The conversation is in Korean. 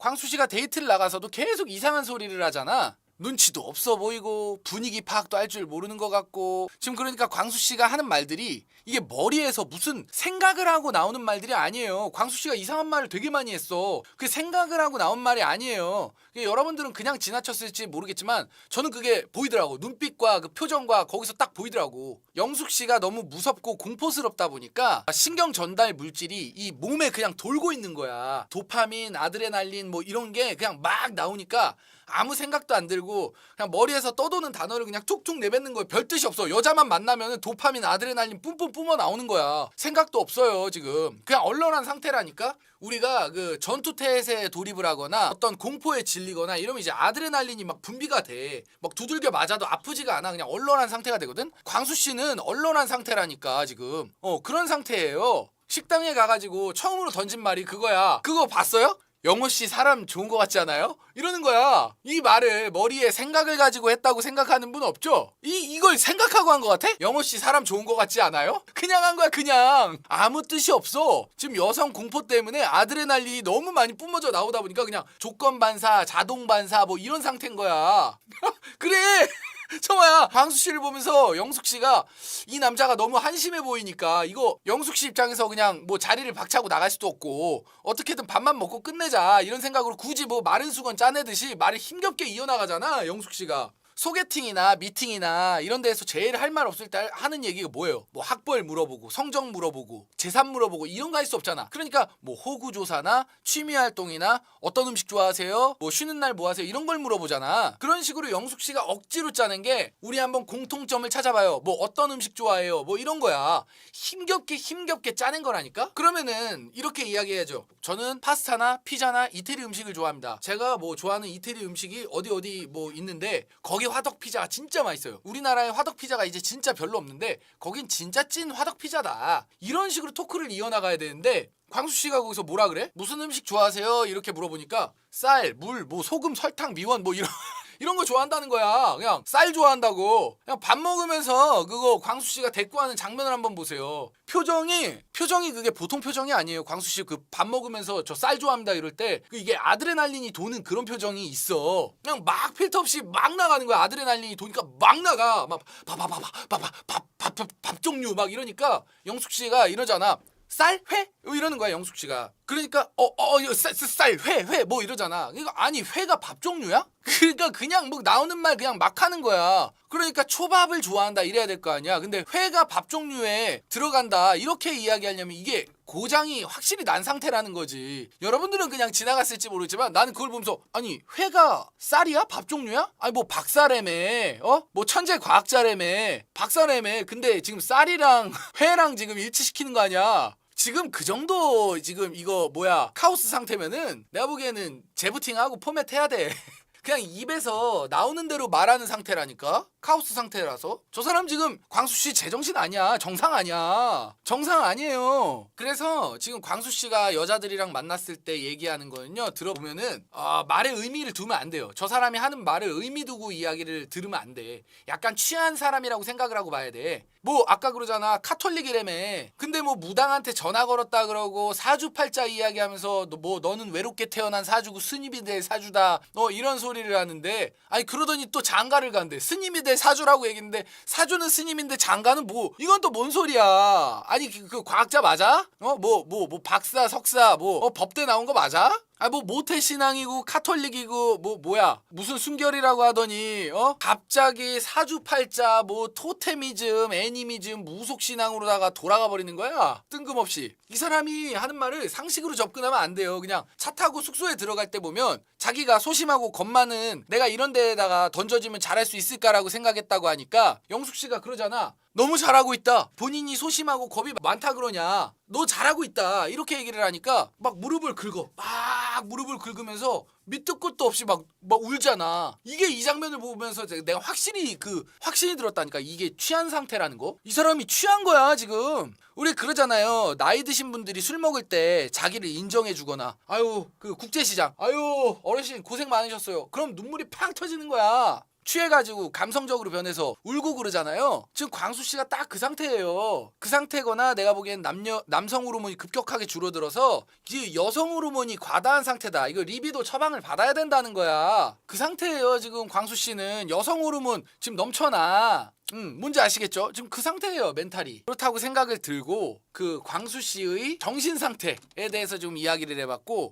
광수 씨가 데이트를 나가서도 계속 이상한 소리를 하잖아. 눈치도 없어 보이고 분위기 파악도 할 줄 모르는 것 같고 지금 그러니까 광수 씨가 하는 말들이 이게 머리에서 무슨 생각을 하고 나오는 말들이 아니에요. 광수 씨가 이상한 말을 되게 많이 했어. 그 생각을 하고 나온 말이 아니에요. 여러분들은 그냥 지나쳤을지 모르겠지만 저는 그게 보이더라고. 눈빛과 그 표정과 거기서 딱 보이더라고. 영숙 씨가 너무 무섭고 공포스럽다 보니까 신경 전달 물질이 이 몸에 그냥 돌고 있는 거야. 도파민, 아드레날린 뭐 이런 게 그냥 막 나오니까 아무 생각도 안 들고 그냥 머리에서 떠도는 단어를 그냥 툭툭 내뱉는 거예요. 별 뜻이 없어. 여자만 만나면 도파민, 아드레날린 뿜뿜 뿜어 나오는 거야. 생각도 없어요, 지금. 그냥 얼얼한 상태라니까. 우리가 그 전투 태세에 돌입을 하거나 어떤 공포에 질리거나 이러면 이제 아드레날린이 막 분비가 돼. 막 두들겨 맞아도 아프지가 않아. 그냥 얼얼한 상태가 되거든. 광수 씨는 얼얼한 상태라니까 지금. 어, 그런 상태예요. 식당에 가가지고 처음으로 던진 말이 그거야. 그거 봤어요? 영호 씨 사람 좋은 거 같지 않아요? 이러는 거야. 이 말을 머리에 생각을 가지고 했다고 생각하는 분 없죠? 이 이걸 생각하고 한거 같아? 영호 씨 사람 좋은 거 같지 않아요? 그냥 한 거야 그냥. 아무 뜻이 없어. 지금 여성 공포 때문에 아드레날린이 너무 많이 뿜어져 나오다 보니까 그냥 조건 반사, 자동 반사 뭐 이런 상태인 거야. 정아야. 광수 씨를 보면서 영숙 씨가 이 남자가 너무 한심해 보이니까 이거 영숙 씨 입장에서 그냥 뭐 자리를 박차고 나갈 수도 없고 어떻게든 밥만 먹고 끝내자 이런 생각으로 굳이 뭐 마른 수건 짜내듯이 말을 힘겹게 이어나가잖아 영숙 씨가 소개팅이나 미팅이나 이런 데에서 제일 할 말 없을 때 하는 얘기가 뭐예요? 뭐 학벌 물어보고 성적 물어보고 재산 물어보고 이런 거 할 수 없잖아. 그러니까 뭐 호구 조사나 취미 활동이나 어떤 음식 좋아하세요? 뭐 쉬는 날 뭐 하세요? 이런 걸 물어보잖아. 그런 식으로 영숙 씨가 억지로 짜는 게 우리 한번 공통점을 찾아봐요. 뭐 어떤 음식 좋아해요? 뭐 이런 거야. 힘겹게 힘겹게 짜낸 거라니까? 그러면은 이렇게 이야기해야죠. 저는 파스타나 피자나 이태리 음식을 좋아합니다. 제가 뭐 좋아하는 이태리 음식이 어디 어디 뭐 있는데 거기 화덕 피자가 진짜 맛있어요. 우리나라에 화덕 피자가 이제 진짜 별로 없는데 거긴 진짜 찐 화덕 피자다. 이런 식으로 토크를 이어나가야 되는데 광수 씨가 거기서 뭐라 그래? 무슨 음식 좋아하세요? 이렇게 물어보니까 쌀, 물, 뭐 소금, 설탕, 미원 뭐 이런 이런 거 좋아한다는 거야. 그냥 쌀 좋아한다고. 그냥 밥 먹으면서 그거 광수 씨가 대꾸하는 장면을 한번 보세요. 표정이 표정이 그게 보통 표정이 아니에요. 광수 씨 그 밥 먹으면서 저 쌀 좋아합니다 이럴 때그 이게 아드레날린이 도는 그런 표정이 있어. 그냥 막 필터 없이 막 나가는 거야. 아드레날린이 도니까 막 나가. 막 밥밥밥밥밥밥 종류 막 이러니까 영숙 씨가 이러잖아. 쌀? 회? 이러는 거야 영숙 씨가 그러니까 어어쌀회 회 뭐 이러잖아 이거 아니 회가 밥 종류야? 그러니까 그냥 뭐 나오는 말 그냥 막 하는 거야 그러니까 초밥을 좋아한다 이래야 될 거 아니야 근데 회가 밥 종류에 들어간다 이렇게 이야기하려면 이게 고장이 확실히 난 상태라는 거지 여러분들은 그냥 지나갔을지 모르지만 나는 그걸 보면서 아니 회가 쌀이야? 밥 종류야? 아니 뭐 박사래매 어? 뭐 천재 과학자래매 박사래매 근데 지금 쌀이랑 회랑 지금 일치시키는 거 아니야 지금 그 정도 지금 이거 뭐야 카오스 상태면은 내가 보기에는 재부팅하고 포맷해야 돼. 그냥 입에서 나오는 대로 말하는 상태라니까? 카오스 상태라서? 저 사람 지금 광수 씨 제정신 아니야. 정상 아니야. 정상 아니에요. 그래서 지금 광수 씨가 여자들이랑 만났을 때 얘기하는 거는요 들어보면은 아, 말에 의미를 두면 안 돼요. 저 사람이 하는 말을 의미 두고 이야기를 들으면 안 돼. 약간 취한 사람이라고 생각을 하고 봐야 돼 뭐 아까 그러잖아. 카톨릭이라며 근데 뭐 무당한테 전화 걸었다 그러고 사주팔자 이야기하면서 너뭐 너는 외롭게 태어난 사주고 스님이 될 사주다. 너 이런 소리 를 하는데 아니 그러더니 또 장가를 간대 스님이 될 사주라고 얘기했는데 사주는 스님인데 장가는 뭐 이건 또 뭔 소리야? 아니 그, 그 과학자 맞아? 어 뭐 뭐 뭐 박사 석사 뭐 어, 법대 나온 거 맞아 아 뭐 모태 신앙이고 카톨릭이고 뭐 뭐야 무슨 순결이라고 하더니 어 갑자기 사주팔자 뭐 토테미즘 애니미즘 무속 신앙으로다가 돌아가 버리는 거야 뜬금없이 이 사람이 하는 말을 상식으로 접근하면 안 돼요 그냥 차 타고 숙소에 들어갈 때 보면 자기가 소심하고 겁 많은 내가 이런 데에다가 던져지면 잘할 수 있을까라고 생각했다고 하니까 영숙 씨가 그러잖아 너무 잘하고 있다. 본인이 소심하고 겁이 많다 그러냐. 너 잘하고 있다. 이렇게 얘기를 하니까 막 무릎을 긁어. 막 무릎을 긁으면서 밑도 끝도 없이 막, 막 울잖아. 이게 이 장면을 보면서 내가 확실히 그 확신이 들었다니까. 이게 취한 상태라는 거. 이 사람이 취한 거야, 지금. 우리 그러잖아요. 나이 드신 분들이 술 먹을 때 자기를 인정해 주거나 아유, 그 국제시장. 아유, 어르신 고생 많으셨어요. 그럼 눈물이 팡 터지는 거야. 취해가지고 감성적으로 변해서 울고 그러잖아요. 지금 광수 씨가 딱 그 상태예요. 그 상태거나 내가 보기엔 남녀 남성 호르몬이 급격하게 줄어들어서 이 여성 호르몬이 과다한 상태다. 이거 리비도 처방을 받아야 된다는 거야. 그 상태예요. 지금 광수 씨는 여성 호르몬 지금 넘쳐나. 음, 뭔지 아시겠죠? 지금 그 상태예요, 멘탈이. 그렇다고 생각을 들고 그 광수 씨의 정신 상태에 대해서 좀 이야기를 해봤고